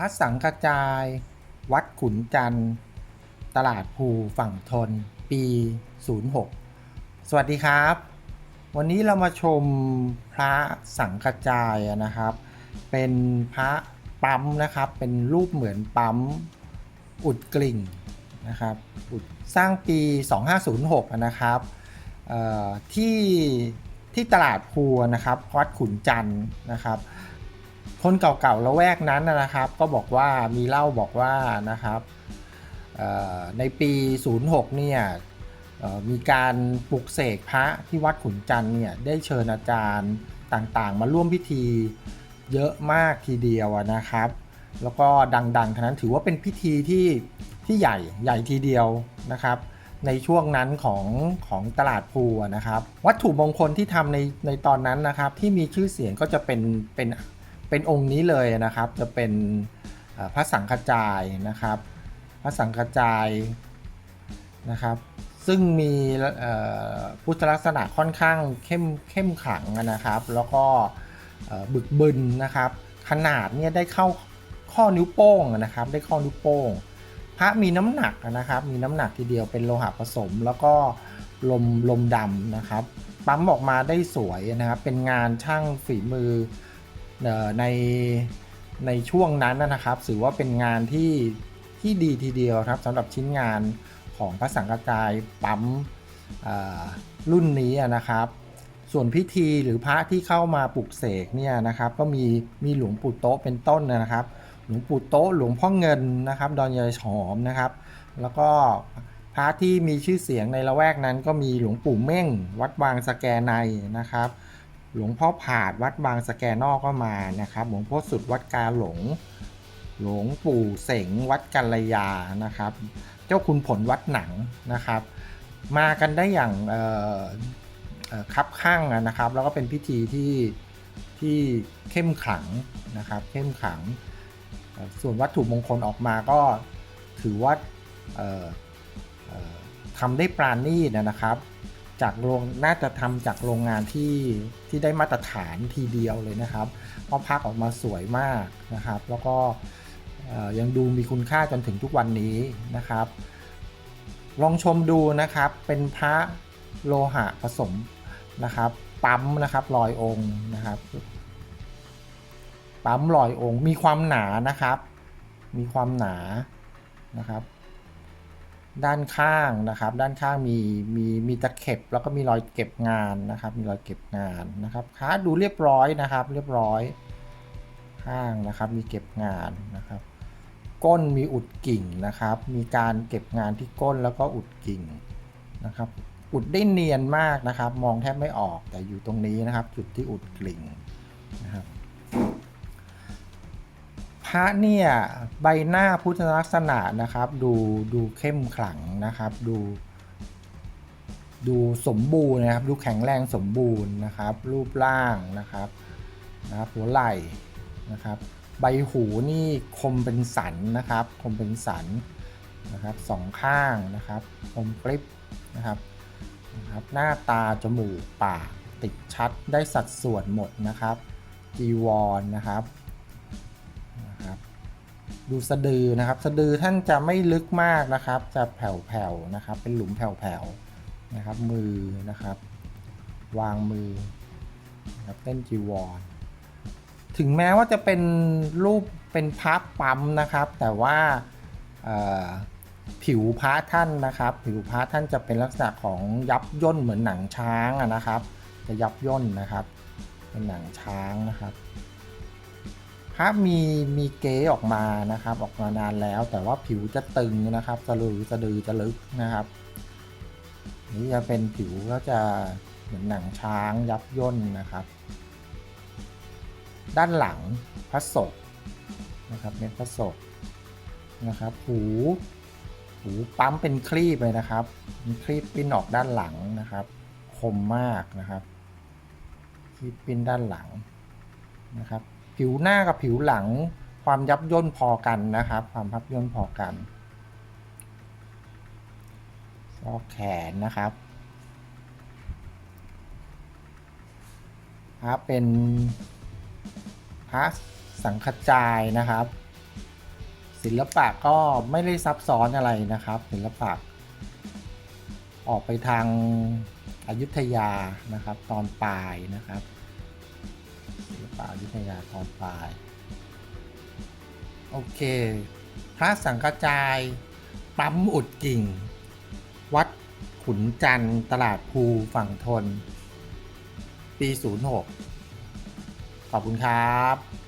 ระสังกระจาย วัดขุนจันทร์ ตลาดภูฝั่งทน ปี 06 สวัสดีครับ วันนี้เรามาชมพระสังกระจายนะครับ เป็นพระปั๊มนะครับ เป็นรูปเหมือนปั๊มอุดกลิ่งนะครับ สร้างปี 2506 นะครับที่ที่ตลาดภูนะครับวัดขุนจันทร์นะครับ คนเก่าๆละแวกนั้นนะครับ ก็บอกว่ามีเล่าบอกว่านะครับในปี 06 เนี่ยมีการปลุกเสกพระที่วัดขุนจันทร์เนี่ยได้เชิญอาจารย์ต่างๆ มาร่วมพิธีเยอะมากทีเดียวนะครับ แล้วก็ดังๆทั้งนั้นถือว่าเป็นพิธีที่ที่ใหญ่ใหญ่ทีเดียวนะครับ ในช่วงนั้นของของตลาดภูนะครับ วัตถุมงคลที่ทำในในตอนนั้นนะครับ ที่มีชื่อเสียงก็จะเป็นเป็น เป็นองค์นี้เลยนะครับ จะเป็นพระสังฆจายนะครับ พระสังฆจายนะครับ ซึ่งมีพุทธลักษณะค่อนข้างเข้มเข้มขังนะครับ แล้วก็บึกบึนนะครับ ขนาดเนี่ยได้เข้าข้อนิ้วโป้งนะครับ ได้ข้อนิ้วโป้ง พระมีน้ำหนักนะครับ มีน้ำหนักทีเดียวเป็นโลหะผสม แล้วก็ลมลมดำนะครับ ปั๊มออกมาได้สวยนะครับ เป็นงานช่างฝีมือ ในในช่วงนั้นนะครับถือว่าเป็นงานที่ที่ดีทีเดียวครับสำหรับชิ้นงานของพระสังฆจายปั๊มรุ่นนี้นะครับ ส่วนพิธีหรือพระที่เข้ามาปลุกเสกเนี่ยนะครับก็มีมีหลวงปู่โต๊ะเป็นต้นนะครับ หลวงปู่โต๊ะหลวงพ่อเงินนะครับดอนยายหอมนะครับ แล้วก็พระที่มีชื่อเสียงในละแวกนั้นก็มีหลวงปู่เม่ง วัดบางสแกในนะครับ หลวงพ่อผาดวัดบางสแกนอกก็มานะครับ หลวงพ่อสุดวัดกาหลง หลวงปู่เสงวัดกัลยานะครับ เจ้าคุณผลวัดหนังนะครับ มากันได้อย่างคับข้างนะครับ แล้วก็เป็นพิธีที่ที่เข้มขลังนะครับ เข้มขลัง ส่วนวัตถุมงคลออกมาก็ถือว่าทำได้ปราณีตนะครับ จากโรงน่าจะทำจากโรงงานที่ที่ได้มาตรฐานทีเดียวเลยนะครับ เพราะพักออกมาสวยมากนะครับ แล้วก็ยังดูมีคุณค่าจนถึงทุกวันนี้นะครับ ลองชมดูนะครับเป็นพระโลหะผสมนะครับปั๊มนะครับลอยองค์นะครับ ปั๊มลอยองค์มีความหนานะครับ มีความหนานะครับ ด้านข้างนะครับ ด้านข้างมีมีมีตะเข็บ แล้วก็มีรอยเก็บงานนะครับ มีรอยเก็บงานนะครับค้าดูเรียบร้อยนะครับ เรียบร้อยข้างนะครับ มีเก็บงานนะครับ ก้นมีอุดกิ่งนะครับ มีการเก็บงานที่ก้นแล้วก็อุดกิ่งนะครับ อุดได้เนียนมากนะครับ มองแทบไม่ออกแต่อยู่ตรงนี้นะครับ จุดที่อุดกลิ่งนะครับ พระเนี่ยใบหน้าพุทธลักษณะนะครับ ดูดูเข้มขลังนะครับ ดู ดูสมบูรณ์นะครับ ดูแข็งแรงสมบูรณ์นะครับ รูปร่างนะครับนะครับหัวไหล่นะครับ ใบหูนี่คมเป็นสันนะครับ คมเป็นสันนะครับสองข้างนะครับคมกริบนะครับนะครับ หน้าตาจมูกปากติดชัดได้สัดส่วนหมดนะครับจีวรนนะครับ ดูสะดือนะครับ สะดือท่านจะไม่ลึกมากนะครับ จะแผ่วๆนะครับ เป็นหลุมแผ่วๆนะครับ มือนะครับ วางมือนะครับเต้นจีวร ถึงแม้ว่าจะเป็นรูปเป็นพระปั๊มนะครับ แต่ว่าผิวพระท่านนะครับ ผิวพระท่านจะเป็นลักษณะของยับย่นเหมือนหนังช้างนะครับ จะยับย่นนะครับ เป็นหนังช้างนะครับ ระมีมีเก๊ออกมานะครับ ออกมานานแล้ว แต่ว่าผิวจะตึงนะครับสะลือสะดือจะลึกนะครับ นี่จะเป็นผิวก็จะเหมือนหนังช้างยับย่นนะครับ ด้านหลังพระศพนะครับเนี่ยพระศพนะครับหูหูปั๊มเป็นครีบเลยนะครับมีครีบปิ้นออกด้านหลังนะครับ คมมากนะครับครีบปิ้นด้านหลังนะครับ ผิวหน้ากับผิวหลัง ความยับย่นพอกันนะครับ ความยับย่นพอกันซอกแขนนะครับพระเป็นพระสังฆจายนะครับ ศิลปะก็ไม่ได้ซับซ้อนอะไรนะครับ ศิลปะ ออกไปทางอายุทยานะครับ ตอนปลายนะครับ ศิลปะอยุธยาตอนปลาย โอเค พระสังฆจาย ปั๊มอุดกิ่ง วัดขุนจันทร์ตลาดภูฝั่งทน ปี 06 ขอบคุณครับ